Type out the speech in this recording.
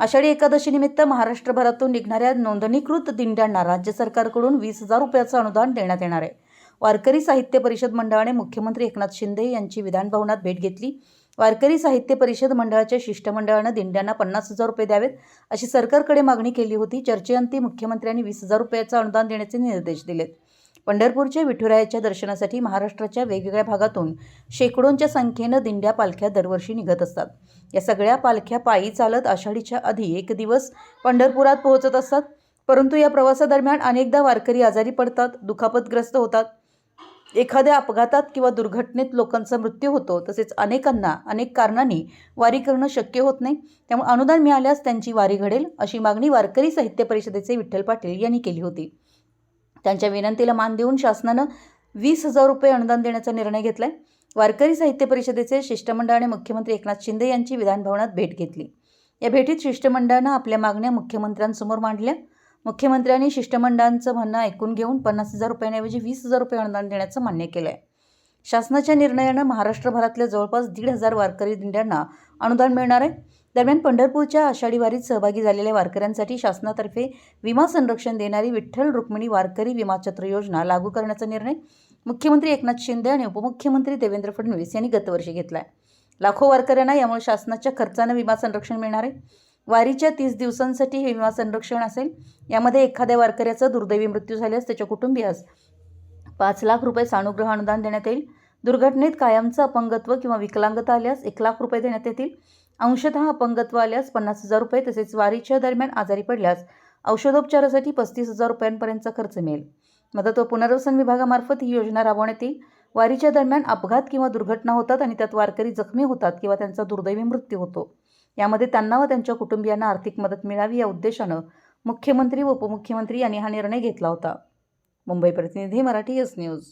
आषाढी एकादशीनिमित्त महाराष्ट्रभरातून निघणाऱ्या नोंदणीकृत दिंड्यांना राज्य सरकारकडून वीस हजार रुपयाचं अनुदान देण्यात येणार आहे. वारकरी साहित्य परिषद मंडळाने मुख्यमंत्री एकनाथ शिंदे यांची विधानभवनात भेट घेतली. वारकरी साहित्य परिषद मंडळाच्या शिष्टमंडळानं दिंड्यांना पन्नास हजार रुपये द्यावेत अशी सरकारकडे मागणी केली होती. चर्चेअंती मुख्यमंत्र्यांनी वीस हजार रुपयाचं अनुदान देण्याचे निर्देश दिलेत. पंढरपूरच्या विठुरायाच्या दर्शनासाठी महाराष्ट्राच्या वेगवेगळ्या भागातून शेकडोंच्या संख्येनं दिंड्या पालख्या दरवर्षी निघत असतात. या सगळ्या पालख्या पायी चालत आषाढीच्या आधी एक दिवस पंढरपुरात पोहोचत असतात. परंतु या प्रवासादरम्यान अनेकदा वारकरी आजारी पडतात दुखापतग्रस्त होतात. एखाद्या अपघातात किंवा दुर्घटनेत लोकांचा मृत्यू होतो तसेच अनेकांना अनेक कारणांनी वारी करणं शक्य होत नाही. त्यामुळे अनुदान मिळाल्यास त्यांची वारी घडेल अशी मागणी वारकरी साहित्य परिषदेचे विठ्ठल पाटील यांनी केली होती. त्यांच्या विनंतीला मान देऊन शासनानं वीस हजार रुपये अनुदान देण्याचा निर्णय घेतला आहे वारकरी साहित्य परिषदेचे शिष्टमंडळाने मुख्यमंत्री एकनाथ शिंदे यांची विधानभवनात भेट घेतली. या भेटीत शिष्टमंडळानं आपल्या मागण्या मुख्यमंत्र्यांसमोर मांडल्या. मुख्यमंत्र्यांनी शिष्टमंडळांचं म्हणणं ऐकून घेऊन पन्नास हजार रुपयांऐवजी वीस हजार रुपये अनुदान देण्याचं मान्य केलं आहे शासनाच्या निर्णयानं महाराष्ट्रभरातल्या जवळपास दीड हजार वारकरी दिंड्यांना अनुदान मिळणार आहे. दरम्यान पंढरपूरच्या आषाढी वारीत सहभागी झालेल्या वारकऱ्यांसाठी शासनातर्फे विमा संरक्षण देणारी विठ्ठल रुक्मिणी वारकरी विमाचत्र योजना लागू करण्याचा निर्णय मुख्यमंत्री एकनाथ शिंदे आणि उपमुख्यमंत्री देवेंद्र फडणवीस यांनी गतवर्षी घेतला आहे लाखो वारकऱ्यांना यामुळे शासनाच्या खर्चानं विमा संरक्षण मिळणार आहे. वारीच्या तीस दिवसांसाठी हे विमा संरक्षण असेल. यामध्ये एखाद्या वारकऱ्याचा दुर्दैवी मृत्यू झाल्यास त्याच्या कुटुंबियास पाच लाख रुपये सानुग्रह अनुदान देण्यात येईल. दुर्घटनेत कायमचं अपंगत्व किंवा विकलांगता आल्यास एक लाख रुपये देण्यात येतील. अंशतः अपंगत्व आल्यास पन्नास हजार रुपये तसेच वारीच्या दरम्यान आजारी पडल्यास औषधोपचारासाठी पस्तीस हजार रुपयांपर्यंतचा खर्च मिळेल. मदत व पुनर्वसन विभागामार्फत ही योजना राबवण्यात येईल. वारीच्या दरम्यान अपघात किंवा दुर्घटना होतात आणि त्यात वारकरी जखमी होतात किंवा त्यांचा दुर्दैवी मृत्यू होतो. यामध्ये त्यांना व त्यांच्या कुटुंबियांना आर्थिक मदत मिळावी या उद्देशानं मुख्यमंत्री व उपमुख्यमंत्री यांनी हा निर्णय घेतला होता. मुंबई प्रतिनिधी मराठी एस न्यूज